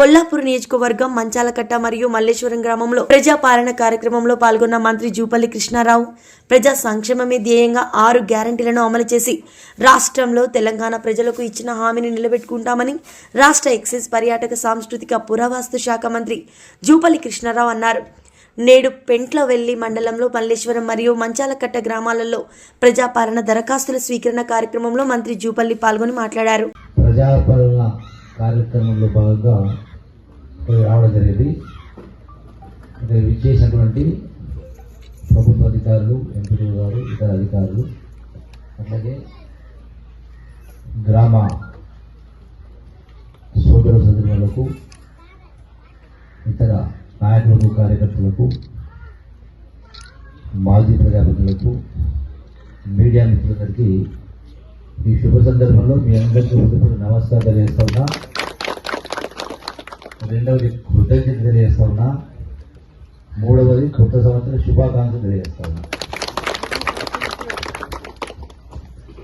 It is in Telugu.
కొల్లాపూర్ నియోజకవర్గం మంచాలకట్ట మరియు మల్లేశ్వరం గ్రామంలో ప్రజా పాలన కార్యక్రమంలో పాల్గొన్న మంత్రి జూపల్లి కృష్ణారావు ప్రజా సంక్షేమమే ధ్యేయంగా ఆరు గ్యారంటీలను అమలు చేసి రాష్ట్రంలో తెలంగాణ ప్రజలకు ఇచ్చిన హామీని నిలబెట్టుకుంటామని రాష్ట్ర ఎక్సైజ్ పర్యాటక సాంస్కృతిక పురావస్తు శాఖ మంత్రి జూపల్లి కృష్ణారావు అన్నారు. నేడు పెంట్లవెల్లి మండలంలో మల్లేశ్వరం మరియు మంచాలకట్ట గ్రామాలలో ప్రజాపాలన దరఖాస్తుల స్వీకరణ కార్యక్రమంలో మంత్రి జూపల్లి పాల్గొని మాట్లాడారు. ప్రజాపాలన కార్యక్రమంలో భాగంగా రావడం జరిగింది. ఇక్కడ విచ్చేసినటువంటి ప్రభుత్వ అధికారులు ఎంపీలు గారు ఇతర అధికారులు అట్లాగే గ్రామ సోదర సోదరులకు ఇతర నాయకులకు కార్యకర్తలకు మాజీ ప్రజాపతులకు మీడియా మిత్రులందరికీ ఈ శుభ సందర్భంలో మీ అందరికీ హృదయపూర్వక నమస్కారం తెలియజేస్తున్నా రెండవది కృతజ్ఞత తెలియజేస్తా ఉన్నా. మూడవది కొత్త సంవత్సర శుభాకాంక్షలు తెలియజేస్తా ఉన్నా.